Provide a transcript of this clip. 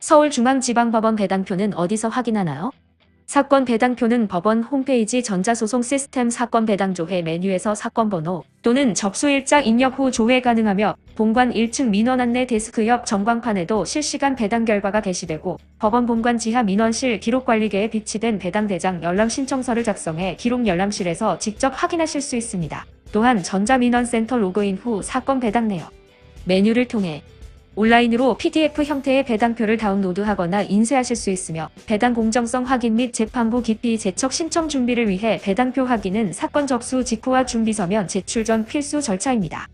서울중앙지방법원 배당표는 어디서 확인하나요? 사건 배당표는 법원 홈페이지 전자소송 시스템 사건 배당 조회 메뉴에서 사건 번호 또는 접수일자 입력 후 조회 가능하며 본관 1층 민원 안내 데스크 옆 전광판에도 실시간 배당 결과가 게시되고 법원 본관 지하 민원실 기록관리계에 비치된 배당 대장 열람 신청서를 작성해 기록 열람실에서 직접 확인하실 수 있습니다. 또한 전자민원센터 로그인 후 사건 배당 내역 메뉴를 통해 온라인으로 PDF 형태의 배당표를 다운로드하거나 인쇄하실 수 있으며 배당 공정성 확인 및 재판부 기피 제척 신청 준비를 위해 배당표 확인은 사건 접수 직후와 준비 서면 제출 전 필수 절차입니다.